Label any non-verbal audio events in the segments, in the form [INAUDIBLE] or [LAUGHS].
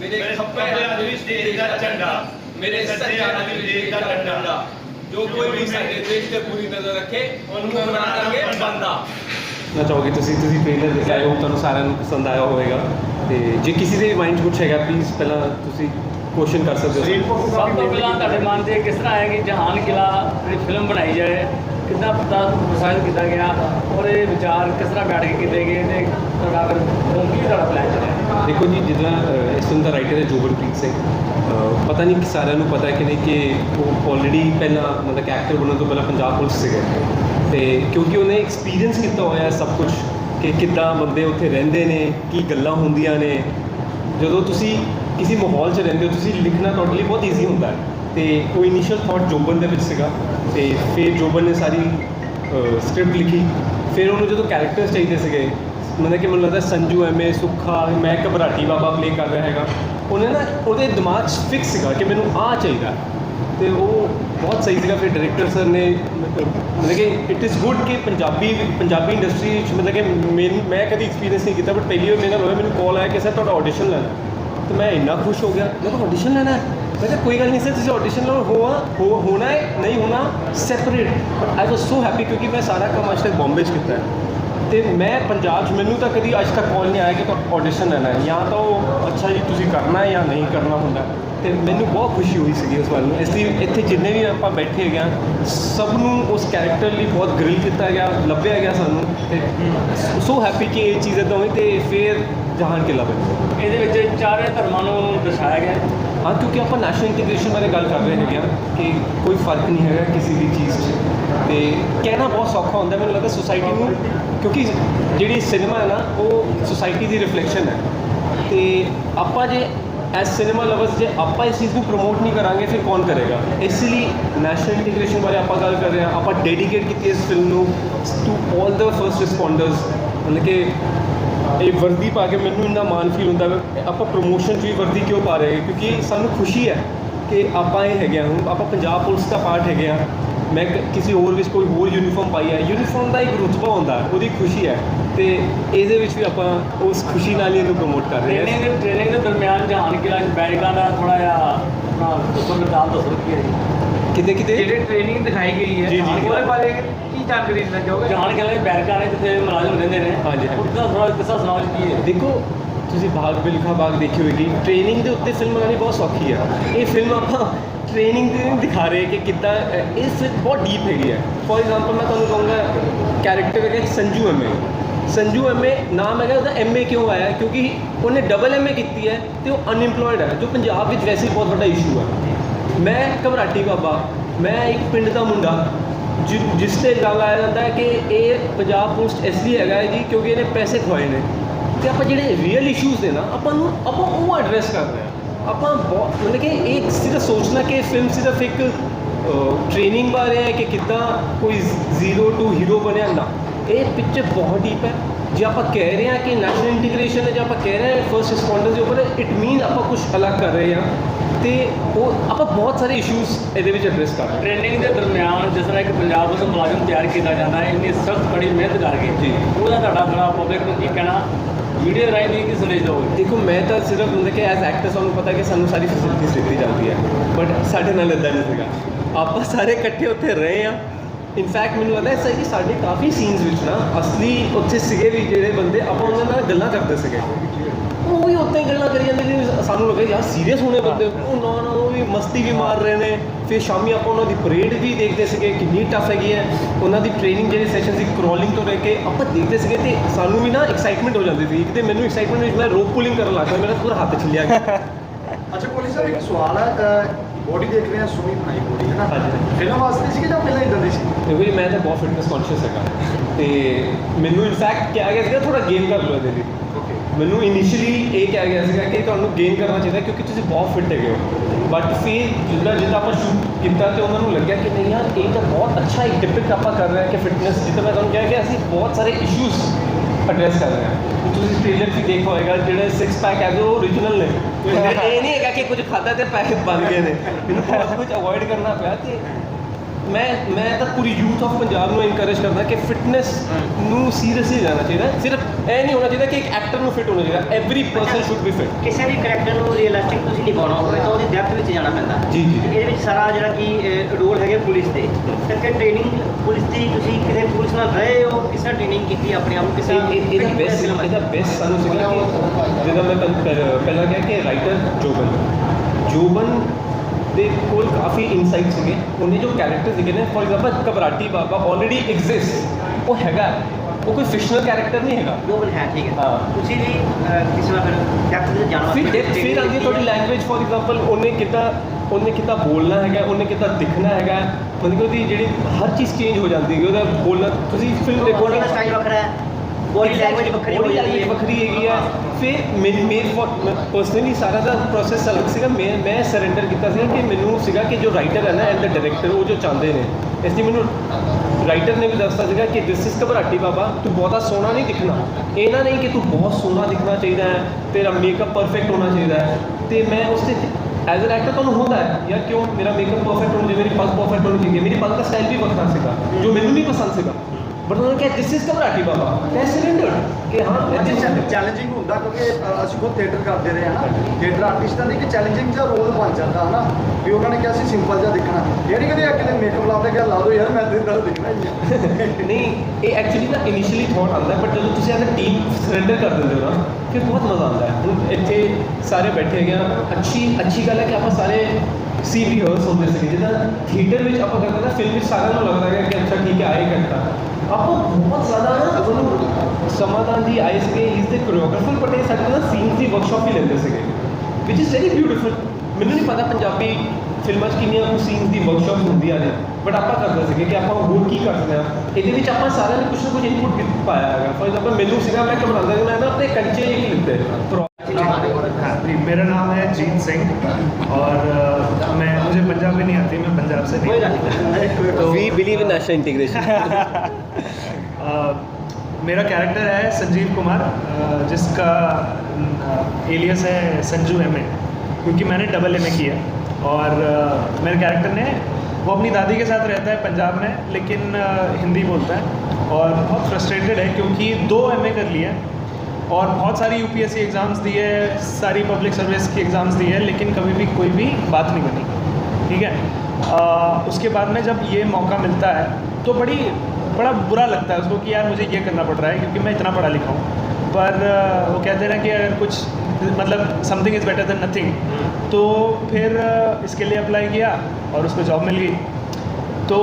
ਮੇਰੇ ਖੱਬੇ ਹੱਥ ਵਿੱਚ ਦੇਸ਼ ਦਾ ਝੰਡਾ ਮੇਰੇ ਸੱਜੇ ਹੱਥ ਵਿੱਚ ਦੇਸ਼ ਦਾ ਡੰਡਾ ਜੋ ਕੋਈ ਵੀ ਸਾਡੇ ਦੇਸ਼ ਤੇ ਪੂਰੀ ਨਜ਼ਰ ਰੱਖੇ ਉਹਨੂੰ ਬਣਾ ਦਾਂਗੇ ਬੰਦਾ। ਨਾ ਚਾਹੋਗੇ ਤੁਸੀਂ ਤੁਸੀਂ ਟ੍ਰੇਲਰ ਦੇਖਿਆ ਹੋਊ ਤੁਹਾਨੂੰ ਸਾਰਿਆਂ ਨੂੰ ਪਸੰਦ ਆਇਆ ਹੋਵੇਗਾ। ਤੇ ਜੇ ਕਿਸੇ ਦੇ ਮਾਈਂਡ 'ਚ ਕੁਝ ਹੈਗਾ ਪਲੀਜ਼ ਪਹਿਲਾਂ ਤੁਸੀਂ ਕੁਐਸਚਨ ਕਰ ਸਕਦੇ ਹੋ। ਸਭ ਤੋਂ ਪਹਿਲਾਂ ਤੁਹਾਡੇ ਮਨ 'ਚ ਕਿਸ ਤਰ੍ਹਾਂ ਆਇਆ ਕਿ ਜਹਾਨ ਕਿਲਾ ਫਿਲਮ ਬਣਾਈ ਜਾਏ? ਕਿੰਨਾ ਪਤਾ ਪ੍ਰੋਸਾਈਜ਼ ਕੀਤਾ ਗਿਆ ਔਰ ਇਹ ਵਿਚਾਰ ਕਿਸ ਤਰ੍ਹਾਂ ਬੈਠ ਕੇ ਕੀਤੇ ਗਏ ਨੇ? ਤੁਹਾਡਾ ਫਿਰ ਕੀ ਤੁਹਾਡਾ ਪਲਾਨ ਚੱਲਿਆ? ਦੇਖੋ ਜੀ, ਜਿੱਦਾਂ ਇਸ ਫਿਲਮ ਦਾ ਰਾਈਟਰ ਹੈ ਜੋਬਨਪ੍ਰੀਤ ਸਿੰਘ। ਪਤਾ ਨਹੀਂ ਕਿ ਸਾਰਿਆਂ ਨੂੰ ਪਤਾ ਕਿ ਨਹੀਂ ਕਿ ਉਹ ਆਲਰੇਡੀ ਪਹਿਲਾਂ ਮਤਲਬ ਕਿ ਐਕਟਰ ਬਣਨ ਤੋਂ ਪਹਿਲਾਂ ਪੰਜਾਬ ਪੁਲਿਸ ਸੀਗੇ। ਤੇ ਕਿਉਂਕਿ ਉਹਨੇ ਐਕਸਪੀਰੀਅੰਸ ਕੀਤਾ ਹੋਇਆ ਸਭ ਕੁਝ ਕਿ ਕਿੱਦਾਂ ਬੰਦੇ ਉੱਥੇ ਰਹਿੰਦੇ ਨੇ, ਕੀ ਗੱਲਾਂ ਹੁੰਦੀਆਂ ਨੇ। ਜਦੋਂ ਤੁਸੀਂ ਕਿਸੇ ਮਾਹੌਲ 'ਚ ਰਹਿੰਦੇ ਹੋ, ਤੁਸੀਂ ਲਿਖਣਾ ਟੋਟਲੀ ਬਹੁਤ ਈਜ਼ੀ ਹੁੰਦਾ ਹੈ। ਤੇ ਉਹ ਇਨੀਸ਼ੀਅਲ ਥਾਟ ਜੋਬਨ ਦੇ ਵਿੱਚ ਸੀਗਾ। ਤੇ ਫਿਰ ਜੋਬਨ ਨੇ ਸਾਰੀ ਸਕ੍ਰਿਪਟ ਲਿਖੀ। ਫਿਰ ਉਹਨੂੰ ਜਦੋਂ ਕੈਰੈਕਟਰਸ ਚਾਹੀਦੇ ਸੀਗੇ ਮਤਲਬ ਕਿ ਮੈਨੂੰ ਲੱਗਦਾ ਸੰਜੂ ਐਮਏ ਸੁੱਖਾ, ਮੈਂ ਘਬਰਾਟੀ ਬਾਬਾ ਪਲੇ ਕਰ ਰਿਹਾ ਹੈਗਾ। ਉਹਨੇ ਨਾ ਉਹਦੇ ਦਿਮਾਗ 'ਚ ਫਿਕਸ ਸੀਗਾ ਕਿ ਮੈਨੂੰ ਆਹ ਚਾਹੀਦਾ। ਤੇ ਉਹ ਬਹੁਤ ਸਹੀ ਸੀਗਾ। ਫਿਰ ਡਾਇਰੈਕਟਰ ਸਰ ਨੇ, ਮਤਲਬ ਕਿ ਇਟ ਇਜ਼ ਗੁੱਡ ਕਿ ਪੰਜਾਬੀ ਪੰਜਾਬੀ ਇੰਡਸਟਰੀ ਵਿੱਚ ਮਤਲਬ ਕਿ ਮੈਨ- ਮੈਂ ਕਦੀ ਐਕਸਪੀਰੀਅੰਸ ਨਹੀਂ ਕੀਤਾ ਬਟ ਪਹਿਲੀ ਵਾਰ ਮੇਰੇ ਨਾਲ ਹੋਇਆ, ਮੈਨੂੰ ਕਾਲ ਆਇਆ ਕਿ ਸਰ ਤੁਹਾਡਾ ਆਡੀਸ਼ਨ ਲੈਣਾ। ਹੈ। ਤੇ ਮੈਂ ਇੰਨਾ ਖੁਸ਼ ਹੋ ਗਿਆ। ਮੈਂ ਕਿਹਾ ਆਡੀਸ਼ਨ ਲੈਣਾ ਹੈ? ਮੈਂ ਕਿਹਾ ਕੋਈ ਗੱਲ ਨਹੀਂ ਸਰ, ਤੁਸੀਂ ਆਡੀਸ਼ਨ ਲਓ ਹੋਆ ਹੋਣਾ ਹੈ, ਨਹੀਂ ਹੋਣਾ separate but I was so happy ਕਿਉਂਕਿ ਮੈਂ ਸਾਰਾ ਕੰਮ ਅੱਜ ਤੱਕ ਬੰਬੇ 'ਚ ਕੀਤਾ ਹੈ। ਤੇ ਮੈਂ ਪੰਜਾਬ 'ਚ, ਮੈਨੂੰ ਤਾਂ ਕਦੀ ਅੱਜ ਤੱਕ ਕਾਲ ਨਹੀਂ ਆਇਆ ਕਿ ਤੁਹਾਨੂੰ ਆਡੀਸ਼ਨ ਲੈਣਾ ਹੈ। ਜਾਂ ਤਾਂ ਉਹ, ਅੱਛਾ ਜੀ, ਤੁਸੀਂ ਕਰਨਾ ਹੈ ਜਾਂ ਨਹੀਂ ਕਰਨਾ ਹੁੰਦਾ? ਤੇ ਮੈਨੂੰ ਬਹੁਤ ਖੁਸ਼ੀ ਹੋਈ ਸੀਗੀ ਉਸ ਵੱਲ ਨੂੰ। ਇਸ ਲਈ ਇੱਥੇ ਜਿੰਨੇ ਵੀ ਆਪਾਂ ਬੈਠੇ ਹੈਗੇ ਹਾਂ ਸਭ ਨੂੰ ਉਸ ਕੈਰੈਕਟਰ ਲਈ ਬਹੁਤ ਗ੍ਰਿਲ ਕੀਤਾ ਗਿਆ ਲੱਭਿਆ ਗਿਆ ਸਾਨੂੰ ਤੇ ਸੋ ਹੈਪੀ ਕਿ ਇਹ ਚੀਜ਼ ਇਦਾਂ ਹੋਈ ਤੇ ਫਿਰ ਜਹਾਨ ਕਿਲਾ ਬਣੀ ਇਹਦੇ ਵਿੱਚ ਚਾਰੇ ਧਰਮਾਂ ਨੂੰ ਦਰਸਾਇਆ ਗਿਆ। ਹਾਂ ਕਿਉਂਕਿ ਆਪਾਂ ਨੈਸ਼ਨਲ ਇੰਟੀਗ੍ਰੇਸ਼ਨ ਬਾਰੇ ਗੱਲ ਕਰ ਰਹੇ ਹੈਗੇ ਹਾਂ ਕਿ ਕੋਈ ਫ਼ਰਕ ਨਹੀਂ ਹੈਗਾ ਕਿਸੇ ਵੀ ਚੀਜ਼ 'ਚ। ਤੇ ਕਹਿਣਾ ਬਹੁਤ ਸੌਖਾ ਹੁੰਦਾ ਮੈਨੂੰ ਲੱਗਦਾ ਸੋਸਾਇਟੀ ਨੂੰ ਕਿਉਂਕਿ ਜਿਹੜੀ ਸਿਨੇਮਾ ਹੈ ਨਾ ਉਹ ਸੋਸਾਇਟੀ ਦੀ ਰਿਫਲੈਕਸ਼ਨ ਹੈ। ਤੇ ਆਪਾਂ ਜੇ ਐਸ ਸਿਨੇਮਾ ਲਵਰਸ ਜੇ ਆਪਾਂ ਇਸ ਚੀਜ਼ ਨੂੰ ਪ੍ਰਮੋਟ ਨਹੀਂ ਕਰਾਂਗੇ, ਫਿਰ ਕੌਣ ਕਰੇਗਾ? ਇਸ ਲਈ ਨੈਸ਼ਨਲ ਇੰਟੀਗ੍ਰੇਸ਼ਨ ਬਾਰੇ ਆਪਾਂ ਗੱਲ ਕਰ ਰਹੇ ਹਾਂ। ਆਪਾਂ ਡੈਡੀਕੇਟ ਕੀਤੀ ਇਸ ਫਿਲਮ ਨੂੰ ਟੂ ਆਲ ਦਾ ਫਰਸਟ ਰਿਸਪੌਂਡਰਸ ਮਤਲਬ ਕਿ ਇਹ ਵਰਦੀ ਪਾ ਕੇ ਮੈਨੂੰ ਇੰਨਾ ਮਾਣ ਫੀਲ ਹੁੰਦਾ ਆਪਾਂ ਪ੍ਰੋਮੋਸ਼ਨ 'ਚ ਵੀ ਵਰਦੀ ਕਿਉਂ ਪਾ ਰਹੇ ਕਿਉਂਕਿ ਸਾਨੂੰ ਖੁਸ਼ੀ ਹੈ ਕਿ ਆਪਾਂ ਇਹ ਹੈਗੇ ਹਾਂ। ਹੁਣ ਆਪਾਂ ਪੰਜਾਬ ਪੁਲਿਸ ਦਾ ਪਾਰਟ ਹੈਗੇ ਹਾਂ। ਮੈਂ ਕਿਸੇ ਹੋਰ ਵਿੱਚ ਕੋਈ ਹੋਰ ਯੂਨੀਫਾਰਮ ਪਾਈ ਹੈ। ਯੂਨੀਫਾਰਮ ਦਾ ਇੱਕ ਰੁਤਬਾ ਹੁੰਦਾ ਹੈ, ਉਹਦੀ ਖੁਸ਼ੀ ਹੈ। ਤੇ ਇਹਦੇ ਵਿੱਚ ਵੀ ਆਪਾਂ ਉਸ ਖੁਸ਼ੀ ਨਾਲ ਹੀ ਇਹਨੂੰ ਪ੍ਰਮੋਟ ਕਰ ਰਹੇ ਹਾਂ। ਟ੍ਰੇਨਿੰਗ ਦੇ ਟ੍ਰੇਨਿੰਗ ਦੇ ਦਰਮਿਆਨ ਜਹਾਨ ਕਿਲਾ ਚ ਬੈਠਕਾਂ ਦਾ ਥੋੜਾ ਜਿਹਾ ਆਪਣਾ ਨਿਕਾਲ ਦੱਸੋ ਕੀ ਹੈ ਕਿਤੇ ਕਿਤੇ? ਜਿਹੜੀ ਟ੍ਰੇਨਿੰਗ ਦਿਖਾਈ ਗਈ ਹੈ ਜੀ, ਜੀ। ਉਹਦੇ ਬਾਰੇ ਕੀ ਜਾਣਕਾਰੀ ਦੇਣਾ ਚਾਹੋਗੇ? ਜਹਾਨ ਕਿਲਾ ਦੇ ਬੈਠਕਾਂ ਨੇ ਜਿੱਥੇ ਮੁਲਾਜ਼ਮ ਰਹਿੰਦੇ ਨੇ। ਹਾਂਜੀ, ਹਾਂਜੀ। ਉਹਦਾ ਥੋੜਾ ਕਿੱਸਾ ਸੁਣਾਓ ਜੀ ਕੀ ਹੈ। ਦੇਖੋ ਤੁਸੀਂ ਬਾਗ ਬਿਲਖਾ ਬਾਗ ਦੇਖੀ ਹੋਏਗੀ। ਟ੍ਰੇਨਿੰਗ ਦੇ ਉੱਤੇ ਫਿਲਮ ਬਣਾਉਣੀ ਬਹੁਤ ਸੌਖੀ ਆ। ਇਹ ਫਿਲਮ ਆਪਾਂ ਟ੍ਰੇਨਿੰਗ ਦੇ ਦਿਖਾ ਰਹੇ ਕਿ ਕਿੱਦਾਂ ਅ, ਇਸ ਵਿੱਚ ਬਹੁਤ ਡੀਪ ਹੈਗੀ ਹੈ ਫੋਰ ਐਗਜ਼ਾਮਪਲ ਮੈਂ ਤੁਹਾਨੂੰ ਕਹੂੰਗਾ ਕੈਰੈਕਟਰ ਹੈਗਾ ਸੰਜੂ ਐਮਏ ਸੰਜੂ ਐਮਏ ਨਾਮ ਹੈਗਾ ਉਹਦਾ ਐਮਏ ਕਿਉਂ ਆਇਆ? ਕਿਉਂਕਿ ਉਹਨੇ ਡਬਲ ਐਮਏ ਕੀਤੀ ਹੈ ਤੇ ਉਹ ਅਨਇੰਪਲੋਇਡ ਹੈ ਜੋ ਪੰਜਾਬ ਵਿੱਚ ਵੈਸੇ ਹੀ ਬਹੁਤ ਵੱਡਾ ਇਸ਼ੂ ਹੈ ਮੈਂ ਘਬਰਾਟੀ ਬਾਬਾ ਮੈਂ ਇੱਕ ਪਿੰਡ ਦਾ ਮੁੰਡਾ ਜਿ- ਜਿਸ ਤੇ ਗੱਲ ਆਇਆ ਜਾਂਦਾ ਹੈ ਕਿ ਇਹ ਪੰਜਾਬ ਪੋਸਟ ਇਸ ਲਈ ਹੈਗਾ ਹੈ ਜੀ ਕਿਉਂਕਿ ਇਹਨੇ ਪੈਸੇ ਖਵਾਏ ਨੇ। ਤੇ ਆਪਾਂ ਜਿਹੜੇ ਰੀਅਲ ਇਸ਼ੂਜ਼ ਨੇ ਨਾ, ਆਪਾਂ ਨੂੰ ਆਪਾਂ ਉਹ ਐਡਰੈਸ ਕਰ ਰਹੇ ਹਾਂ। ਆਪਾਂ ਬਹੁਤ ਮਤਲਬ ਕਿ ਇਹ ਸਿਰਫ ਸੋਚਣਾ ਕਿ ਫਿਲਮ ਸਿਰਫ ਇੱਕ ਟ੍ਰੇਨਿੰਗ ਬਾਰੇ ਹੈ ਕਿ ਕਿੱਦਾਂ ਕੋਈ ਜ਼ੀਰੋ ਟੂ ਹੀਰੋ ਬਣਿਆ? ਨਾ। ਇਹ ਪਿਕਚਰ ਬਹੁਤ ਡੀਪ ਹੈ। ਜੇ ਆਪਾਂ ਕਹਿ ਰਹੇ ਹਾਂ ਕਿ ਨੈਸ਼ਨਲ ਇੰਟੀਗ੍ਰੇਸ਼ਨ ਹੈ, ਜੇ ਆਪਾਂ ਕਹਿ ਰਹੇ ਹਾਂ ਫਰਸਟ ਰਿਸਪੌਂਡਰਸ ਦੇ ਉੱਪਰ ਇਟ ਮੀਨ ਆਪਾਂ ਕੁਝ ਅਲੱਗ ਕਰ ਰਹੇ ਹਾਂ। ਤੇ ਉਹ ਆਪਾਂ ਬਹੁਤ ਸਾਰੇ ਇਸ਼ੂਜ਼ ਇਹਦੇ ਵਿੱਚ ਐਡਰੈਸ ਕਰ ਰਹੇ ਟ੍ਰੇਨਿੰਗ ਦੇ ਦਰਮਿਆਨ ਜਿਸ ਤਰ੍ਹਾਂ ਇੱਕ ਪੰਜਾਬ ਪੁਲਿਸ ਮੁਲਾਜ਼ਮ ਤਿਆਰ ਕੀਤਾ ਜਾਂਦਾ ਹੈ ਇੰਨੀ ਸਖਤ ਬੜੀ ਮਿਹਨਤ ਕਰਕੇ। ਜੀ। ਉਹਦਾ ਤੁਹਾਡਾ ਥੋੜਾ ਪਬਲਿਕ ਨੂੰ ਕੀ ਕਹਿਣਾ? ਵੀਡੀਓ ਰਾਹੀਂ ਤੁਸੀਂ ਕੀ ਸੰਦੇਸ਼ ਦਿਓਗੇ? ਦੇਖੋ ਮੈਂ ਤਾਂ ਸਿਰਫ ਮਤਲਬ ਕਿ ਐਜ਼ ਐਕਟਰ ਸਾਨੂੰ ਪਤਾ ਕਿ ਸਾਨੂੰ ਸਾਰੀ ਫੈਸਿਲਿਟੀਜ਼ ਦਿੱਤੀ ਜਾਂਦੀ ਹੈ ਬਟ ਸਾਡੇ ਨਾਲ ਇਦਾਂ ਨਹੀਂ ਸੀਗਾ। ਆਪਾਂ ਸਾਰੇ ਇਕੱਠੇ ਉੱਥੇ ਰਹੇ ਆ ਇਨਫੈਕਟ ਮੈਨੂੰ ਲੱਗਦਾ ਹੈ ਕਿ ਸਾਡੇ ਕਾਫੀ ਸੀਨਸ ਵਿੱਚ ਨਾ ਅਸਲੀ ਉੱਥੇ ਸੀਗੇ ਵੀ ਜਿਹੜੇ ਬੰਦੇ ਆਪਾਂ ਉਹਨਾਂ ਨਾਲ ਗੱਲਾਂ ਕਰਦੇ ਸੀਗੇ। ਉੱਤੇ ਗੱਲਾਂ ਕਰੀ ਜਾਂਦੇ ਸੀ ਸਾਨੂੰ ਲੱਗਾ ਯਾਰ ਸੀਰੀਅਸ ਹੋਣੇ ਬੰਦੇ। ਉਹ ਨਾ ਨਾ ਉਹ ਵੀ ਮਸਤੀ ਵੀ ਮਾਰ ਰਹੇ ਨੇ। ਫਿਰ ਸ਼ਾਮੀ ਆਪਾਂ ਉਹਨਾਂ ਦੀ ਪਰੇਡ ਵੀ ਦੇਖਦੇ ਸੀਗੇ ਕਿੰਨੀ ਟਫ ਹੈਗੀ ਹੈ। ਉਹਨਾਂ ਦੀ ਟ੍ਰੇਨਿੰਗ ਜਿਹੜੇ ਸੈਸ਼ਨ ਸੀ ਕ੍ਰੋਲਿੰਗ ਤੋਂ ਲੈ ਕੇ ਆਪਾਂ ਦੇਖਦੇ ਸੀਗੇ ਤੇ ਸਾਨੂੰ ਵੀ ਨਾ ਐਕਸਾਈਟਮੈਂਟ ਹੋ ਜਾਂਦੀ ਸੀ। ਤੇ ਮੈਨੂੰ ਐਕਸਾਈਟਮੈਂਟ ਵਿੱਚ ਮੈਂ ਰੋਪ ਪੁਲਿੰਗ ਕਰਨ ਲੱਗ ਪਿਆ ਮੇਰਾ ਪੂਰਾ ਹੱਥ ਛਿੱਲਿਆ ਗਿਆ। [LAUGHS] ਅੱਛਾ ਪੁਲਿਸ ਸਾਹਿਬ ਇੱਕ ਸਵਾਲ ਹੈ ਬੋਡੀ ਦੇਖ ਰਹੇ ਹਾਂ ਸੋਹਣੀ ਬਣਾਈ ਬੋਡੀ ਹੈ ਨਾ? ਹਾਂਜੀ। ਫਿਲਮ ਵਾਸਤੇ ਸੀ ਕਿ ਜਾਂ ਪਹਿਲਾਂ ਇਦਾਂ ਦੀ ਸੀ? ਦੇਖੋ ਜੀ ਮੈਂ ਤਾਂ ਬਹੁਤ ਫਿਟਨੈਸ ਕੌਨਸ਼ੀਅਸ ਹੈਗਾ। ਤੇ ਮੈਨੂੰ ਇਨਫੈਕਟ ਕਿਹਾ ਗਿਆ ਸੀਗਾ ਥੋੜਾ ਗੇਨ ਕਰ ਲਓ ਇਹਦੇ ਲਈ। ਓਕੇ ਮੈਨੂੰ ਇਨੀਸ਼ੀਅਲੀ ਇਹ ਕਿਹਾ ਗਿਆ ਸੀਗਾ ਕਿ ਤੁਹਾਨੂੰ ਗੇਨ ਕਰਨਾ ਚਾਹੀਦਾ ਕਿਉਂਕਿ ਤੁਸੀਂ ਬਹੁਤ ਫਿਟ ਹੈਗੇ ਹੋ। ਬਟ ਫਿਰ ਜਿੱਦਾਂ ਜਿੱਦਾਂ ਆਪਾਂ ਸ਼ੂਟ ਕੀਤਾ ਤੇ ਉਹਨਾਂ ਨੂੰ ਲੱਗਿਆ ਕਿ ਨਹੀਂ ਯਾਰ ਇਹ ਤਾਂ ਬਹੁਤ ਅੱਛਾ ਇੱਕ ਡਿਪਿਕਟ ਆਪਾਂ ਕਰ ਰਹੇ ਹਾਂ ਕਿ ਫਿਟਨੈਸ ਜਿੱਦਾਂ ਮੈਂ ਤੁਹਾਨੂੰ ਕਿਹਾ ਕਿ ਅਸੀਂ ਬਹੁਤ ਸਾਰੇ ਇਸ਼ੂਜ਼ ਐਡਰੈਸ ਕਰ ਰਹੇ ਹਾਂ। ਤੁਸੀਂ ਟ੍ਰੇਲਰ ਵੀ ਦੇਖੋ ਹੋਏਗਾ ਜਿਹੜੇ 6 ਪੈਕ ਹੈ ਉਹ ਓਰੀਜਨਲ ਨੇ। ਇਹ ਨਹੀਂ ਹੈਗਾ ਕਿ ਕੁਝ ਖਾਦਾ ਤੇ ਪੈਸੇ ਬਣ ਗਏ ਨੇ। ਮੈਨੂੰ ਬਹੁਤ ਕੁਝ ਅਵੋਇਡ ਕਰਨਾ ਪਿਆ ਤੇ ਮੈਂ ਮੈਂ ਤਾਂ ਪੂਰੀ ਯੂਥ ਆਫ ਪੰਜਾਬ ਨੂੰ ਇਨਕਰੇਜ ਕਰਦਾ ਕਿ ਫਿਟਨੈਸ ਨੂੰ ਸੀਰੀਅਸਲੀ ਲੈਣਾ ਚਾਹੀਦਾ। ਸਿਰਫ ਇਹ ਨਹੀਂ ਹੋਣਾ ਚਾਹੀਦਾ ਕਿ ਇੱਕ ਐਕਟਰ ਨੂੰ ਫਿਟ ਹੋਣਾ ਚਾਹੀਦਾ। Every person should be fit ਕਿਸੇ ਵੀ ਕਰੈਕਟਰ ਨੂੰ ਰੀਅਲਿਸਟਿਕ ਤੁਸੀਂ ਨਿਭਾਉਣਾ ਹੋਵੇ ਤਾਂ ਉਹਦੀ ਡੈਪਥ ਵਿੱਚ ਜਾਣਾ ਪੈਂਦਾ। ਜੀ, ਜੀ। ਇਹਦੇ ਵਿੱਚ ਸਾਰਾ ਜਿਹੜਾ ਕਿ ਰੋਲ ਹੈਗੇ ਪੁਲਿਸ ਦੇ। ਕਿ ਟ੍ਰੇਨਿੰਗ ਪੁਲਿਸ ਦੀ ਤੁਸੀਂ ਕਿਤੇ ਪੁਲਿਸ ਨਾਲ ਰਹੇ ਹੋ ਕਿਸ ਟ੍ਰੇਨਿੰਗ ਕੀਤੀ ਆਪਣੇ ਆਪ ਨੂੰ ਕਿਸ ਇਹਦਾ ਬੈਸਟ? ਇਹਦਾ ਬੈਸਟ ਸਾਨੂੰ ਕਿ ਜਿਹਦਾ ਮੈਂ ਪਹਿ- ਪਹਿ- ਪਹਿਲਾਂ ਕਿਹਾ ਕਿ ਰਾਈਟਰ ਜੋਬਨ। ਜੋਬਨ ਦੇ ਕੋਲ ਕਾਫੀ ਇਨਸਾਈਟ ਸੀਗੇ। ਉਹਨੇ ਜੋ ਕੈਰੈਕਟਰ ਸੀਗੇ ਨੇ ਫੋਰ ਐਗਜ਼ਾਮਪਲ ਘਬਰਾਟੀ ਬਾਬਾ ਆਲਰੇਡੀ ਐਗਜ਼ਿਸਟ ਉਹ ਹੈਗਾ। ਉਹ ਕੋਈ ਫਿਕਸ਼ਨਲ ਕੈਰੈਕਟਰ ਨਹੀਂ ਹੈਗਾ। Noble ਹੈ ਠੀਕ ਹੈ। ਹਾਂ। ਤੁਸੀਂ ਵੀ ਕਿਸੇ ਨਾਲ ਫਿਰ ਡੈਪਥ ਵਿੱਚ ਜਾਣਾ ਫਿਰ depth ਫਿਰ ਆਉਂਦੀ ਤੁਹਾਡੀ ਲੈਂਗੁਏਜ ਫੋਰ ਐਗਜ਼ਾਮਪਲ ਉਹਨੇ ਕਿੱਦਾਂ ਉਹਨੇ ਕਿੱਦਾਂ ਬੋਲਣਾ ਹੈਗਾ ਉਹਨੇ ਕਿੱਦਾਂ ਦਿਖਣਾ ਹੈਗਾ। ਮਤਲਬ ਉਹਦੀ ਜਿਹੜੀ ਹਰ ਚੀਜ਼ ਚੇਂਜ ਹੋ ਜਾਂਦੀ ਹੈ ਉਹਦਾ ਬੋਲਣਾ। ਤੁਸੀਂ ਫਿਲਮ ਦੇਖੋ ਬੋਡੀ ਦਾ ਸਟਾਈਲ ਵੱਖਰਾ ਹੈ। ਬੋਡੀ ਲੈਂਗੁਏਜ ਵੱਖਰੀ ਹੋ ਜਾਂਦੀ ਹੈ। ਵੱਖਰੀ ਹੈਗੀ ਆ ਫਿਰ ਮੇਰੇ ਮੇਰੇ ਪਰਸਨਲੀ ਸਾਰਾ ਦਾ ਪ੍ਰੋਸੈਸ ਅਲੱਗ ਸੀਗਾ। ਮੈਂ ਮੈਂ ਸਰੈਂਡਰ ਕੀਤਾ ਸੀਗਾ ਕਿ ਮੈਨੂੰ ਸੀਗਾ ਕਿ ਜੋ ਰਾਈਟਰ ਹੈ ਨਾ ਐਂਡ ਦ ਡਾਇਰੈਕਟਰ ਉਹ ਜੋ ਚਾਹੁੰਦੇ ਨੇ। ਇਸ ਲਈ ਮੈਨੂੰ ਰਾਈਟਰ ਨੇ ਵੀ ਦੱਸਤਾ ਸੀਗਾ ਕਿ ਦਿਸ ਇਜ਼ ਘਬਰਾਟੀ ਬਾਬਾ ਤੂੰ ਬਹੁਤਾ ਸੋਹਣਾ ਨਹੀਂ ਦਿਖਣਾ। ਇਹ ਨਾ ਨਹੀਂ ਕਿ ਤੂੰ ਬਹੁਤ ਸੋਹਣਾ ਦਿਖਣਾ ਚਾਹੀਦਾ ਹੈ ਤੇਰਾ ਮੇਕਅਪ ਪਰਫੈਕਟ ਹੋਣਾ ਚਾਹੀਦਾ ਹੈ। ਤੇ ਮੈਂ ਉਸ ਤੇ ਐਜ਼ ਐਨ ਐਕਟਰ ਤੁਹਾਨੂੰ ਹੁੰਦਾ ਹੈ ਯਾਰ ਕਿਉਂ ਮੇਰਾ ਮੇਕਅਪ ਪਰਫੈਕਟ ਹੋਣਾ ਚਾਹੀਦਾ ਮੇਰੀ ਪੱਗ ਪਰਫੈਕਟ ਹੋਣੀ ਚਾਹੀਦੀ ਹੈ। ਮੇਰੀ ਪੱਗ ਦਾ ਸਟਾਈਲ ਵੀ ਵੱਖਰਾ ਸੀਗਾ ਜੋ ਮੈਨੂੰ ਨਹੀਂ ਪਸੰਦ ਸੀਗਾ। ਬਟ ਉਹਨਾਂ ਨੇ ਕਿਹਾ ਦਿਸ ਇਜ਼ ਘਬਰਾਟੀ ਬਾਬਾ। ਮੈਂ ਸਰੈਂਡਰ ਕਿ ਹਾਂ ਚੈਲੰਜਿੰਗ ਹੁੰਦਾ ਕਿਉਂਕਿ ਅ, ਅਸੀਂ ਖੁਦ ਥੀਏਟਰ ਕਰਦੇ ਰਹੇ ਹਾਂ ਨਾ। ਥੀਏਟਰ ਆਰਟਿਸਟਾਂ ਦੇ ਇੱਕ ਚੈਲੰਜਿੰਗ ਜਿਹਾ ਰੋਲ ਬਣ ਜਾਂਦਾ ਹਨਾ। ਵੀ ਉਹਨਾਂ ਨੇ ਕਿਹਾ ਸੀ ਸਿੰਪਲ ਜਿਹਾ ਦਿਖਣਾ। ਇਹ ਨਹੀਂ ਕਦੇ ਕਿਤੇ ਮੇਕਅਪ ਲਾ ਕੇ ਕਿਹਾ ਲਾ ਦੋ ਯਾਰ ਮੈਂ ਤੇ ਇਦਾਂ ਦਿਖਣਾ ਹੀ ਆ। ਨਹੀਂ ਇਹ ਐਕਚੁਅਲੀ ਨਾ ਇਨੀਸ਼ੀਅਲੀ ਥਾਟ ਆਉਂਦਾ ਬਟ ਜਦੋਂ ਤੁਸੀਂ ਐਜ਼ ਅ ਟੀਮ ਸਰੈਂਡਰ ਕਰ ਦਿੰਦੇ ਹੋ ਨਾ ਫਿਰ ਬਹੁਤ ਮਜ਼ਾ ਆਉਂਦਾ ਹੈ। ਹੁਣ ਇੱਥੇ ਸਾਰੇ ਬੈਠੇ ਹੈਗੇ ਆ ਅੱਛੀ ਅੱਛੀ ਗੱਲ ਹੈ ਕਿ ਆਪਾਂ ਸਾਰੇ ਸੀ ਰਿਹਰਸ ਹੁੰਦੇ ਸੀਗੇ। ਜਿੱਦਾਂ ਥੀਏਟਰ ਵਿੱਚ ਆਪਾਂ ਕਰਦੇ ਨਾ ਫਿਲਮ ਵਿੱਚ ਸਾਰਿਆਂ ਨੂੰ ਲੱਗਦਾ ਹੈ ਕਿ ਅੱਛਾ ਠੀਕ ਹੈ ਆਏ ਘੰਟਾ। ਆਪਾਂ ਬਹੁਤ ਜ਼ਿਆਦਾ ना मतलब समाधान जी आई सके इज द कोरियोग्राफर पर ਇਹ ਸਾਡੇ ਨਾਲ ਦੀ ਵਰਕਸ਼ਾਪ ਹੀ ਲੈਂਦੇ ਸੀਗੇ ਵਿਚ ਇਜ਼ ਵੈਰੀ ਬਿਊਟੀਫੁਲ ਮੈਨੂੰ ਨਹੀਂ ਪਤਾ ਪੰਜਾਬੀ ਫਿਲਮਾਂ 'ਚ ਕਿੰਨੀਆਂ ਕੁ ਸੀਨਸ ਦੀ ਵਰਕਸ਼ਾਪ ਹੁੰਦੀਆਂ ਨੇ ਬਟ ਆਪਾਂ ਕਰਦੇ ਸੀਗੇ ਕਿ ਆਪਾਂ ਹੋਰ ਕੀ ਕਰ ਸਕਦੇ ਕਰਨਾ ਇਹਦੇ ਵਿੱਚ ਆਪਾਂ ਸਾਰਿਆਂ ਨੇ ਕੁਝ ਨਾ ਕੁਝ ਇਨਪੁਟ ਪਾਇਆ ਹੈਗਾ ਫੋਰ ਐਗਜ਼ਾਮਪਲ ਮੈਨੂੰ ਸੀਗਾ ਮੈਂ ਕਮਰਾਂਦਾ ਕਿ ਮੈਂ ਨਾ ਆਪਣੇ ਕੰਚੇ ਇੱਕ ਲਿੱਤੇ ਮੇਰਾ ਨਾਮ ਹੈ ਜੀਤ ਸਿੰਘ ਔਰ ਮੈਂ मुझे पंजाबी नहीं आती मैं पंजाब से नहीं तो we believe in national integration मेरा कैरेक्टर है संजीव कुमार जिसका एलियस है संजू एम ए क्योंकि मैंने डबल एम ए किया। और मेरे कैरेक्टर ने वो अपनी दादी के साथ रहता है पंजाब में लेकिन हिंदी बोलता है। और बहुत फ्रस्ट्रेटेड है क्योंकि दो एमए कर लिया और बहुत सारी यूपीएससी एग्ज़ाम्स दी है सारी पब्लिक सर्विस की एग्ज़ाम्स दी है लेकिन कभी भी कोई भी बात नहीं बनी। ठीक है? आ, उसके बाद में जब ये मौका मिलता है तो बड़ी बड़ा बुरा लगता है उसको कि यार मुझे ये करना पड़ रहा है क्योंकि मैं इतना पढ़ा लिखा हूँ। पर वो कहते हैं ना कि अगर कुछ मतलब something is better than nothing तो फिर इसके लिए अप्लाई किया और उसको जॉब मिल गई। तो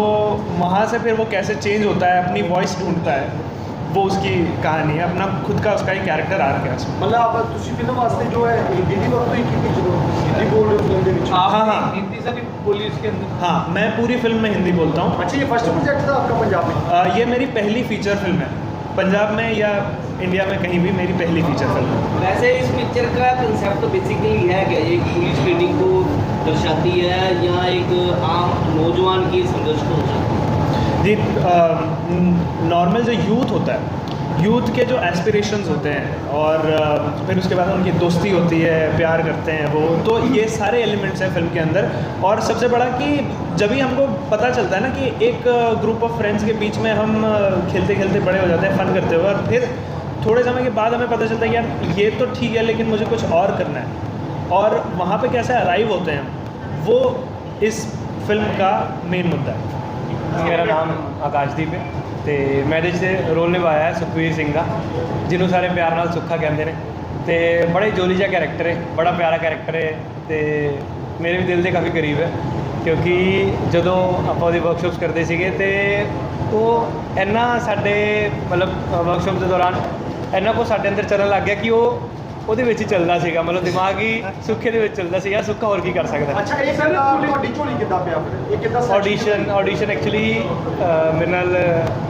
वहाँ से फिर वो कैसे चेंज होता है अपनी वॉइस ढूंढता है। वो उसकी कहानी है अपना खुद का उसका एक कैरेक्टर आ रखा है उसमें ਮਤਲਬ ਆਪਾਂ ਤੁਸੀਂ ਫਿਲਮ ਵਾਸਤੇ ਜੋ ਹੈ ਹਿੰਦੀ ਦੀ ਵਰਤੋਂ ਹੀ ਕੀਤੀ ਜਦੋਂ ਹਿੰਦੀ ਬੋਲ ਰਹੇ ਹੋ ਫਿਲਮ ਦੇ ਵਿੱਚ हाँ हाँ हिंदी से भी बोली उसके अंदर हाँ मैं पूरी फिल्म में हिंदी बोलता हूँ अच्छा ये फर्स्ट प्रोजेक्ट था आपका पंजाब में आ, ये मेरी पहली फीचर फिल्म है पंजाब में या इंडिया में कहीं भी मेरी पहली फीचर फिल्म है वैसे इस पिक्चर का कंसेप्ट तो बेसिकली है क्या ये कि इंग्लिश रीडिंग को दर्शाती है या एक आम नौजवान की संघर्ष को दर्शाती है जी नॉर्मल जो यूथ होता है, यूथ के जो एस्पिरेशंस होते हैं और फिर उसके बाद उनकी दोस्ती होती है, प्यार करते हैं वो तो ये सारे एलिमेंट्स हैं फ़िल्म के अंदर। और सबसे बड़ा कि जब भी हमको पता चलता है ना कि एक ग्रुप ऑफ़ फ्रेंड्स के बीच में हम खेलते खेलते बड़े हो जाते हैं फ़न करते हुए और फिर थोड़े समय के बाद हमें पता चलता है कि यार, ये तो ठीक है, लेकिन मुझे कुछ और करना है। और वहाँ पे कैसे अराइव होते हैं वो इस फ़िल्म का मेन मुद्दा है। ਮੇਰਾ ਨਾਮ ਆਕਾਸ਼ਦੀਪ ਹੈ ਤੇ ਮੈਂ ਇਹਦੇ 'ਚ ਰੋਲ ਨਿਭਾਇਆ ਹੈ ਸੁਖਵੀਰ ਸਿੰਘ ਦਾ, ਜਿਹਨੂੰ ਸਾਰੇ ਪਿਆਰ ਨਾਲ ਸੁੱਖਾ ਕਹਿੰਦੇ ਨੇ ਤੇ ਬੜੇ ਜੋਲੀ ਜਿਹਾ ਕੈਰੈਕਟਰ ਹੈ, ਬੜਾ ਪਿਆਰਾ ਕੈਰੈਕਟਰ ਹੈ ਤੇ ਮੇਰੇ ਵੀ ਦਿਲ ਦੇ ਕਾਫੀ ਕਰੀਬ ਹੈ ਕਿਉਂਕਿ ਜਦੋਂ ਆਪਾਂ ਉਹਦੀ ਵਰਕਸ਼ਾਪਸ ਕਰਦੇ ਸੀਗੇ ਤੇ ਉਹ ਇੰਨਾ ਸਾਡੇ ਮਤਲਬ ਵਰਕਸ਼ਾਪ ਦੇ ਦੌਰਾਨ ਇੰਨਾ ਕੁ ਸਾਡੇ ਅੰਦਰ ਚੱਲਣ ਲੱਗ ਗਿਆ ਕਿ ਉਹ ਉਹਦੇ ਵਿੱਚ ਹੀ ਚੱਲਦਾ ਸੀਗਾ ਮਤਲਬ ਦਿਮਾਗ ਹੀ ਸੁੱਖੇ ਦੇ ਵਿੱਚ ਚੱਲਦਾ ਸੀ ਯਾਰ ਸੁੱਖਾ ਹੋਰ ਕੀ ਕਰ ਸਕਦਾ? ਅੱਛਾ ਇਹ ਸਰ ਤੁਹਾਡੀ ਝੋਲੀ ਕਿੱਦਾਂ ਪਿਆ? ਫਿਰ ਇਹ ਕਿੱਦਾਂ ਆਡੀਸ਼ਨ ਆਡੀਸ਼ਨ ਐਕਚੁਅਲੀ ਮੇਰੇ ਨਾਲ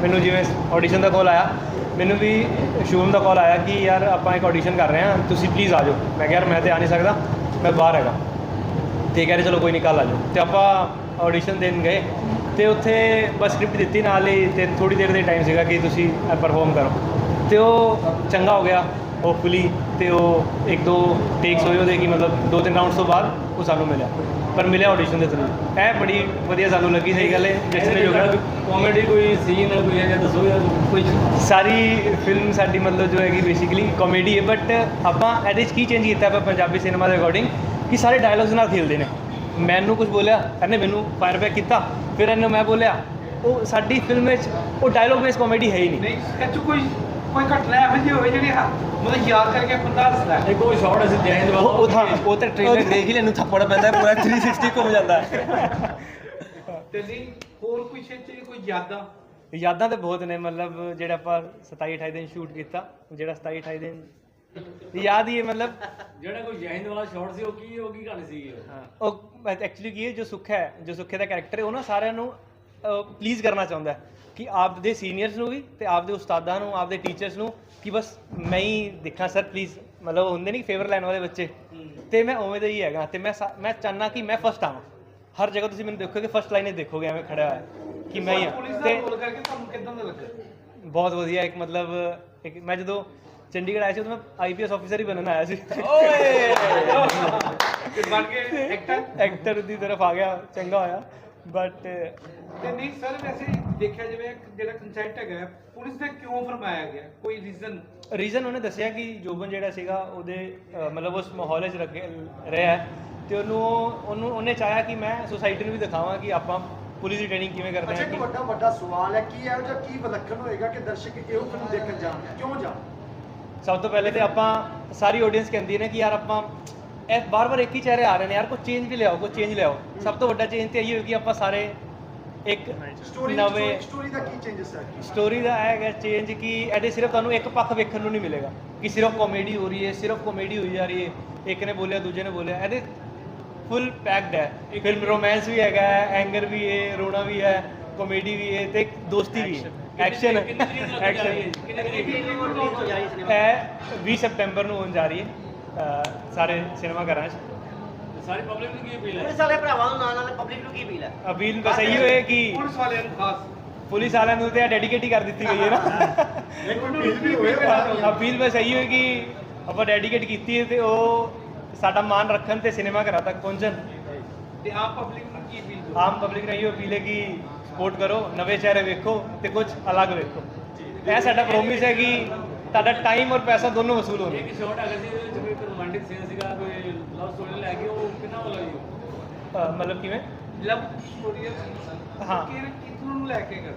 ਮੈਨੂੰ ਜਿਵੇਂ ਆਡੀਸ਼ਨ ਦਾ ਕਾਲ ਆਇਆ ਮੈਨੂੰ ਵੀ ਸ਼ੂਮ ਦਾ ਕਾਲ ਆਇਆ ਕਿ ਯਾਰ ਆਪਾਂ ਇੱਕ ਆਡੀਸ਼ਨ ਕਰ ਰਹੇ ਹਾਂ ਤੁਸੀਂ ਪਲੀਜ਼ ਆ ਜਾਓ। ਮੈਂ ਕਿਹਾ ਯਾਰ ਮੈਂ ਤੇ ਆ ਨਹੀਂ ਸਕਦਾ ਮੈਂ ਬਾਹਰ ਹੈਗਾ। ਤੇ ਕਹਿ ਰਹੇ ਚਲੋ ਕੋਈ ਨਹੀਂ ਕੱਲ੍ਹ ਆ ਜਾਓ। ਤੇ ਆਪਾਂ ਆਡੀਸ਼ਨ ਦੇਣ ਗਏ। ਤੇ ਉੱਥੇ ਬਸ ਸਕ੍ਰਿਪਟ ਦਿੱਤੀ ਨਾਲ ਹੀ ਤੇ ਥੋੜੀ ਦੇਰ ਦੇ ਟਾਈਮ ਸੀਗਾ ਕਿ ਤੁਸੀਂ ਪਰਫਾਰਮ ਕਰੋ। ਤੇ ਉਹ ਚੰਗਾ ਹੋ ਗਿਆ। ਹੋਪਫੁਲੀ ਤੇ ਉਹ ਇੱਕ ਦੋ ਟੇਕਸ ਹੋਏ ਉਹਦੇ ਕਿ ਮਤਲਬ ਦੋ ਤਿੰਨ ਰਾਊਂਡਸ ਤੋਂ ਬਾਅਦ ਉਹ ਸਾਨੂੰ ਮਿਲਿਆ। ਪਰ ਮਿਲਿਆ ਆਡੀਸ਼ਨ ਦੇ ਥਰੂ ਇਹ ਬੜੀ ਵਧੀਆ ਸਾਨੂੰ ਲੱਗੀ ਸਹੀ ਗੱਲ ਹੈ ਜਿਸ ਨੇ ਜੋ ਕਿਹਾ ਕਾਮੇਡੀ ਕੋਈ ਸੀਨ ਕੋਈ ਹੈ ਜਾਂ ਦੱਸੋ ਜਾਂ ਕੋਈ ਸਾਰੀ ਫਿਲਮ ਸਾਡੀ ਮਤਲਬ ਜੋ ਹੈਗੀ ਬੇਸਿਕਲੀ ਕਾਮੇਡੀ ਹੈ ਬਟ ਆਪਾਂ ਇਹਦੇ 'ਚ ਕੀ ਚੇਂਜ ਕੀਤਾ ਆਪਾਂ ਪੰਜਾਬੀ ਸਿਨੇਮਾ ਦੇ ਅਕੋਰਡਿੰਗ ਕਿ ਸਾਰੇ ਡਾਇਲੌਗਸ ਨਾਲ ਖੇਲਦੇ ਨੇ। ਮੈਨੂੰ ਕੁਝ ਬੋਲਿਆ ਇਹਨੇ ਮੈਨੂੰ ਫਾਇਰ ਬੈਕ ਕੀਤਾ ਫਿਰ ਇਹਨੂੰ ਮੈਂ ਬੋਲਿਆ ਉਹ ਸਾਡੀ ਫਿਲਮ ਵਿੱਚ ਉਹ ਡਾਇਲੌਗ ਬੇਸ ਕਾਮੇਡੀ ਹੈ ਹੀ ਨਹੀਂ। ਨਹੀਂ ਇਹ 'ਚ ਕੋਈ ਕੋਈ ਘਟਨਾ ਇਹੋ ਜਿਹੀ ਹੋਵੇ ਜਿਹੜੀ ਹਾਂ, ਮਤਲਬ ਯਾਦ ਕਰਕੇ ਬੰਦਾ ਹੱਸਦਾ ਹੈ। ਇੱਕ ਉਹ ਸ਼ਾਟ ਅਸੀਂ ਜੈਨ ਉਹ ਉਹ ਤਾਂ ਉਹ ਤਾਂ ਟ੍ਰੇਲਰ ਦੇਖ ਹੀ ਲੈਨੂੰ ਥੱਪੜ ਪੈਂਦਾ ਪੂਰਾ 360 ਘੁੰਮ ਜਾਂਦਾ ਤੇ ਨਹੀਂ ਹੋਰ ਕੋਈ ਛੇਚ ਕੋਈ ਯਾਦਾਂ? ਯਾਦਾਂ ਤੇ ਬਹੁਤ ਨੇ ਮਤਲਬ ਜਿਹੜਾ ਆਪਾਂ 27 28 ਦਿਨ ਸ਼ੂਟ ਕੀਤਾ ਜਿਹੜਾ 27 28 ਦਿਨ ਯਾਦ ਹੀ ਹੈ ਮਤਲਬ ਜਿਹੜਾ ਕੋਈ ਜੈਨ ਵਾਲਾ ਸ਼ਾਟ ਸੀ ਉਹ ਕੀ ਉਹ ਕੀ ਗੱਲ ਸੀ? ਉਹ ਐਕਚੁਅਲੀ ਕੀ ਹੈ ਜੋ ਸੁੱਖ ਹੈ ਜੋ ਸੁੱਖੇ ਦਾ ਕੈਰੈਕਟਰ ਹੈ ਉਹ ਨਾ ਸਾਰਿਆਂ ਨੂੰ ਪਲੀਜ਼ ਕਰਨਾ ਚਾਹੁੰਦਾ ਹੈ। ਕਿ ਆਪ ਦੇ ਸੀਨੀਅਰਸ ਨੂੰ ਵੀ ਤੇ ਆਪ ਦੇ ਉਸਤਾਦਾਂ ਨੂੰ ਆਪ ਦੇ ਟੀਚਰਸ ਨੂੰ ਕਿ ਬਸ ਮੈਂ ਹੀ ਦੇਖਾਂ ਸਰ ਪਲੀਜ਼ ਮਤਲਬ ਹੁੰਦੇ ਨਹੀਂ ਫੇਵਰ ਲੈਣ ਵਾਲੇ ਬੱਚੇ। ਤੇ ਮੈਂ ਉਵੇਂ ਦਾ ਹੀ ਹੈਗਾ ਤੇ ਮੈਂ ਮੈਂ ਚਾਹਨਾ ਕਿ ਮੈਂ ਫਸਟ ਆਵਾਂ। ਹਰ ਜਗ੍ਹਾ ਤੁਸੀਂ ਮੈਨੂੰ ਦੇਖੋਗੇ ਫਸਟ ਲਾਈਨ ਦੇਖੋਗੇ ਐਵੇਂ ਖੜਾ ਹੋਇਆ ਕਿ ਮੈਂ ਹੀ ਹਾਂ। ਤੇ ਰੋਲ ਕਰਕੇ ਤੁਹਾਨੂੰ ਕਿਦਾਂ ਦਾ ਲੱਗਾ? ਬਹੁਤ ਵਧੀਆ ਇੱਕ ਮਤਲਬ ਇੱਕ ਮੈਂ ਜਦੋਂ ਚੰਡੀਗੜ੍ਹ ਆਇਆ ਸੀ ਉਦੋਂ ਮੈਂ ਆਈਪੀਐਸ ਆਫੀਸਰ ਹੀ ਬਣਨ ਆਇਆ ਸੀ। ਤੇ ਬਣ ਕੇ ਐਕਟਰ ਐਕਟਰ ਦੀ ਤਰਫ ਆ ਗਿਆ ਚੰਗਾ ਹੋਇਆ। ਬਟ ਤੇ ਨਹੀਂ ਸਰ ਵੈਸੇ ਦੇਖਿਆ ਜਾਵੇ ਇੱਕ ਜਿਹੜਾ ਕੰਸੈਪਟ ਹੈਗਾ ਪੁਲਿਸ ਨੇ ਕਿਉਂ ਫਰਮਾਇਆ ਗਿਆ? ਕੋਈ ਰੀਜ਼ਨ ਰੀਜ਼ਨ ਉਹਨੇ ਦੱਸਿਆ ਕਿ ਜੋਬਨ ਜਿਹੜਾ ਸੀਗਾ ਉਹਦੇ ਮਤਲਬ ਉਸ ਮਾਹੌਲ 'ਚ ਰੱਖੇ ਰਿਹਾ ਹੈ। ਤੇ ਉਹਨੂੰ ਉਹਨੂੰ ਉਹਨੇ ਚਾਹਿਆ ਕਿ ਮੈਂ ਸੁਸਾਇਟੀ ਨੂੰ ਵੀ ਦਿਖਾਵਾਂ ਕਿ ਆਪਾਂ ਪੁਲਿਸ ਦੀ ਟ੍ਰੇਨਿੰਗ ਕਿਵੇਂ ਕਰਦੇ ਅੱਛਾ ਹਾਂ ਇੱਕ ਕਿ ਵੱਡਾ ਵੱਡਾ ਸਵਾਲ ਹੈ ਕੀ ਇਹੋ ਜਿਹਾ ਕੀ ਵਿਲੱਖਣ ਹੋਏਗਾ ਕਿ ਦਰਸ਼ਕ ਇਹੋ ਫਿਲਮ ਦੇਖਣ ਜਾਣ? ਕਿਉਂ ਜਾਣ? ਸਭ ਤੋਂ ਪਹਿਲੇ ਤੇ ਆਪਾਂ ਸਾਰੀ ਆਡੀਅנס ਕਹਿੰਦੀ ਨੇ ਕਿ ਯਾਰ ਆਪਾਂ ਇਹ ਬਾਰ-ਬਾਰ ਇੱਕ ਹੀ ਚਿਹਰੇ ਆ ਰਹੇ ਨੇ ਯਾਰ ਕੋਈ ਚੇਂਜ ਵੀ ਲਿਆਓ ਕੋਈ ਚੇਂਜ ਲਿਆਓ। ਸਭ ਤੋਂ ਵੱਡਾ ਚੇਂਜ ਤੇ ਇਹੀ ਕਿ ਆਪਾਂ ਸਾਰੇ ਇੱਕ ਸਟੋਰੀ ਨਵੇਂ ਸਟੋਰੀ ਦਾ ਕੀ ਚੇਂਜਸ ਹੈ ਸਟੋਰੀ ਦਾ ਇਹ ਹੈਗਾ ਚੇਂਜ ਕਿ ਇਹਦੇ ਸਿਰਫ ਤੁਹਾਨੂੰ ਇੱਕ ਪੱਖ ਵੇਖਣ ਨੂੰ ਨਹੀਂ ਮਿਲੇਗਾ ਕਿ ਸਿਰਫ ਕਾਮੇਡੀ ਹੋ ਰਹੀ ਹੈ ਸਿਰਫ ਕਾਮੇਡੀ ਹੋਈ ਜਾ ਰਹੀ ਹੈ ਇੱਕ ਨੇ ਬੋਲਿਆ ਦੂਜੇ ਨੇ ਬੋਲਿਆ। ਇਹਦੇ ਫੁੱਲ ਪੈਕਡ ਹੈ। ਫਿਲਮ ਰੋਮਾਂਸ ਵੀ ਹੈਗਾ ਐਂਗਰ ਵੀ ਹੈ ਰੋਣਾ ਵੀ ਹੈ ਕਾਮੇਡੀ ਵੀ ਹੈ ਤੇ ਦੋਸਤੀ ਵੀ ਹੈ। ਐਕਸ਼ਨ ਐਕਸ਼ਨ ਇਹ 20 ਸਤੰਬਰ ਨੂੰ ਹੋਣ ਜਾ ਰਹੀ ਹੈ। ਅਹ ਸਾਰੇ ਸਿਨੇਮਾ ਘਰਾਂ 'ਚ। ਸਾਰੀ ਪਬਲਿਕ ਨੂੰ ਕੀ ਅਪੀਲ ਹੈ? ਪੁਲਿਸ ਵਾਲੇ ਭਰਾਵਾਂ ਨੂੰ ਨਾਲ ਨਾਲ ਪਬਲਿਕ ਨੂੰ ਕੀ ਅਪੀਲ ਹੈ? ਅਪੀਲ ਬਸ ਇਹੀ ਹੋਏ ਕਿ ਪੁਲਿਸ ਵਾਲਿਆਂ ਨੂੰ ਖਾਸ। ਪੁਲਿਸ ਵਾਲਿਆਂ ਨੂੰ ਤੇ ਡੈਡੀਕੇਟ ਹੀ ਕਰ ਦਿੱਤੀ ਗਈ ਹੈ ਨਾ। ਇੱਕ ਅਪੀਲ ਵੀ ਹੋਏ ਅਪੀਲ ਬਸ ਇਹੀ ਹੋਈ ਕਿ ਆਪਾਂ ਡੈਡੀਕੇਟ ਕੀਤੀ ਹੈ ਤੇ ਉਹ ਸਾਡਾ ਮਾਨ ਰੱਖਣ ਤੇ ਸਿਨੇਮਾ ਘਰਾਂ ਤੱਕ ਪਹੁੰਚਣ। ਤੇ ਆਪ ਪਬਲਿਕ ਨੂੰ ਕੀ ਅਪੀਲ ਆਮ ਪਬਲਿਕ ਨੇ ਇਹੋ ਅਪੀਲ ਹੈ ਕਿ ਸਪੋਰਟ ਕਰੋ ਨਵੇਂ ਚਿਹਰੇ ਵੇਖੋ ਤੇ ਕੁਝ ਅਲੱਗ ਵੇਖੋ। ਇਹ ਸਾਡਾ ਪ੍ਰੋਮਿਸ ਹੈ ਕਿ ਤੁਹਾਡਾ ਟਾਈਮ ਔਰ ਪੈਸਾ ਦੋਨੋਂ ਵਸੂਲ ਹੋਣਗੇ ਇੱਕ ਸ਼ਾਟ ਹੈਗਾ ਸੀ ਕੋਈ ਇੱਕ ਰੋਮਾਂਟਿਕ ਸੀਨ ਸੀਗਾ ਕੋਈ ਲਵ ਸਟੋਰੀ ਲੈ ਕੇ ਉਹ ਕਿੰਨਾ ਵਾਲਾ ਜੀ ਮਤਲਬ ਕਿਵੇਂ? ਲਵ ਸਟੋਰੀ ਹਾਂ। ਨੂੰ ਲੈ ਕੇ ਕਰ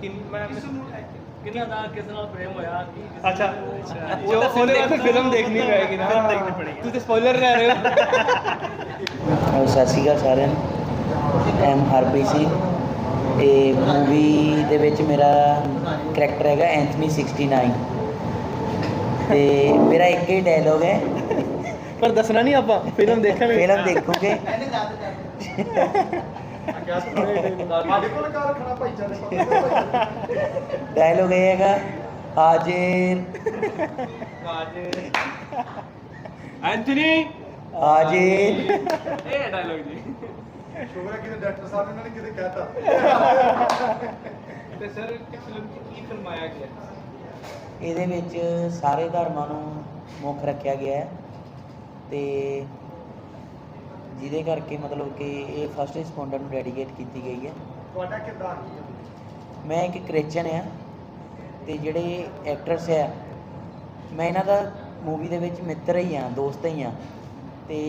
ਕਿ ਮੈਂ ਕਿਸ ਨੂੰ ਲੈ ਕੇ? ਕਿੰਨਾ ਦਾ ਕਿਸ ਨਾਲ ਪ੍ਰੇਮ ਹੋਇਆ? ਕੀ ਕਿਸ ਅੱਛਾ। ਨਾਲ- ਜੋ ਉਹਦੇ ਵਾਸਤੇ ਫਿਲਮ ਦੇਖਣੀ ਪਏਗੀ ਨਾ। ਫਿਲਮ ਦੇਖਣੀ ਪੜੇਗੀ ਤੂੰ ਤੇ ਸਪੋਇਲਰ ਲੈ ਰਹੇ ਹੋ। ਅਹ ਸਤਿ ਸ਼੍ਰੀ ਅਕਾਲ ਸਾਰਿਆਂ ਨੂੰ। ਐਮ ਇਹ ਮੂਵੀ ਦੇ ਵਿੱਚ ਮੇਰਾ ਕਰੈਕਟਰ ਹੈਗਾ ਐਂਥਨੀ 69 ਤੇ ਮੇਰਾ ਇੱਕ ਹੀ ਡਾਇਲੋਗ ਹੈ। ਪਰ ਦੱਸਣਾ ਨਹੀਂ ਆਪਾਂ ਫਿਲਮ ਦੇਖਾਂਗੇ। ਫਿਲਮ ਦੇਖੋਗੇ। ਡਾਇਲੋਗ ਇਹ ਹੈਗਾ ਹਾਜ਼ਰ। ਐਂਥਨੀ ਹਾਜ਼ਰ। ਇਹ ਡਾਇਲੌਗ ਜੀ। ਸ਼ੁਕਰ ਹੈ ਕਿ ਡਾਕਟਰ ਸਾਹਿਬ ਨੇ ਕਿਤੇ ਕਹਿਤਾ। ਤੇ ਸਰ ਇਸ ਫਿਲਮ ਕੀ ਫਰਮਾਇਆ ਗਿਆ? ਇਹਦੇ ਵਿੱਚ ਸਾਰੇ ਧਰਮਾਂ ਨੂੰ ਮੁੱਖ ਰੱਖਿਆ ਗਿਆ ਹੈ ਤੇ ਜਿਹਦੇ ਕਰਕੇ ਮਤਲਬ ਕਿ ਇਹ ਫਸਟ ਰਿਸਪੌਂਡਰ ਨੂੰ ਡੈਡੀਕੇਟ ਕੀਤੀ ਗਈ ਹੈ। ਤੁਹਾਡਾ ਕਿਰਦਾਰ ਕੀ ਹੈ? ਮੈਂ ਇੱਕ ਕ੍ਰਿਸਚਨ ਆ ਤੇ ਜਿਹੜੇ ਐਕਟਰਸ ਆ ਮੈਂ ਇਹਨਾਂ ਦਾ ਮੂਵੀ ਦੇ ਵਿੱਚ ਮਿੱਤਰ ਹੀ ਆ ਦੋਸਤ ਹੀ ਆ ਤੇ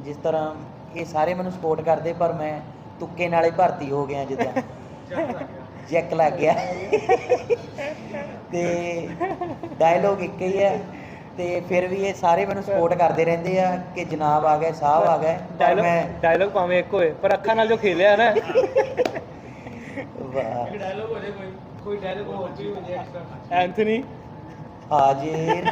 ਜਿਸ ਤਰ੍ਹਾਂ ਇਹ ਸਾਰੇ ਮੈਨੂੰ ਸਪੋਰਟ ਕਰਦੇ ਪਰ ਮੈਂ ਤੁੱਕੇ ਨਾਲੇ ਭਰਤੀ ਹੋ ਗਿਆ ਜਿੱਦਾਂ। ਜੈਕ ਲੱਗ ਗਿਆ। ਤੇ ਡਾਇਲੋਗ ਇੱਕ ਹੀ ਹੈ। ਤੇ ਫਿਰ ਵੀ ਇਹ ਸਾਰੇ ਮੈਨੂੰ ਸਪੋਰਟ ਕਰਦੇ ਰਹਿੰਦੇ ਆ ਕਿ ਜਨਾਬ ਆ ਗਏ ਸਾਹਿਬ ਆ ਗਏ। ਪਰ ਡਾਇਲੌਗ ਮੈਂ ਡਾਇਲੌਗ ਭਾਵੇਂ ਇੱਕ ਹੋਏ ਪਰ ਅੱਖਾਂ ਨਾਲ ਜੋ ਖੇਲਿਆ ਨਾ। ਵਾਹ। ਇੱਕ ਡਾਇਲੌਗ ਹੋ ਜਾਏ ਕੋਈ ਕੋਈ ਡਾਇਲੌਗ ਹੋਰ ਵੀ ਹੋ ਜਾਏ ਐਕਸਟਰਾ ਐਂਥਨੀ ਹਾਜ਼ਰ।